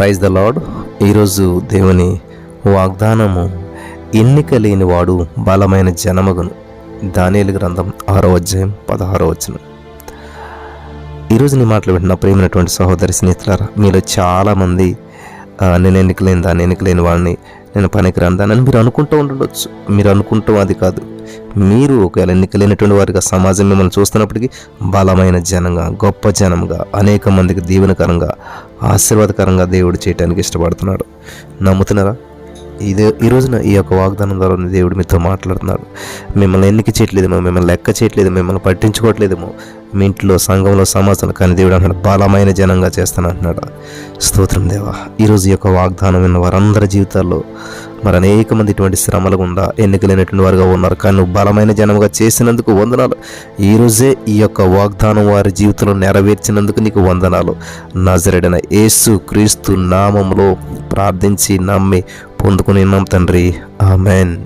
Praise the lord. ఈరోజు దేవుని వాగ్దానము ఎన్నిక లేని వాడు బలమైన జనమగును. దానియలు గ్రంథం ఆరో అధ్యాయం పదహారో వచ్చిన ఈరోజు నీ మాటలు వింటున్న ప్రేమైనటువంటి సహోదరి స్నేహితులారా మీలో చాలామంది నేను ఎన్నికలేని దాన్ని ఎన్నికలేని వాడిని నేను పనికిరాను దాన్ని అని మీరు అనుకుంటూ ఉండవచ్చు మీరు అనుకుంటాం అది కాదు. మీరు ఒకవేళ ఎన్నికలేనటువంటి వారిగా సమాజం మిమ్మల్ని చూస్తున్నప్పటికీ బలమైన జనంగా గొప్ప జనంగా అనేక మందికి దీవెనకరంగా ఆశీర్వాదకరంగా దేవుడు చేయటానికి ఇష్టపడుతున్నాడు. నమ్ముతున్నారా? ఇదే ఈ రోజున ఈ యొక్క వాగ్దానం ద్వారా దేవుడు మీతో మాట్లాడుతున్నాడు. మిమ్మల్ని ఎన్నిక చేయట్లేదేమో మిమ్మల్ని లెక్క చేయట్లేదు మిమ్మల్ని పట్టించుకోవట్లేదేమో. మీ ఇంట్లో సంఘంలో సమాజంలో కానీ దేవుడు అంటున్నాడు బలమైన జనంగా చేస్తాను అంటున్నాడు. స్తోత్రం దేవా. ఈరోజు ఈ యొక్క వాగ్దానం విన్న వారందరి జీవితాల్లో మరి అనేక మంది ఇటువంటి శ్రమలు గుండా ఎన్నికలైనటువంటి వారుగా ఉన్నారు. కానీ నువ్వు బలమైన జనముగా చేసినందుకు వందనాలు. ఈ రోజే ఈ యొక్క వాగ్దానం వారి జీవితంలో నెరవేర్చినందుకు నీకు వందనాలు. నజరడిన యేసు క్రీస్తు నామంలో ప్రార్థించి నమ్మి పొందుకుని తండ్రి. ఆమెన్.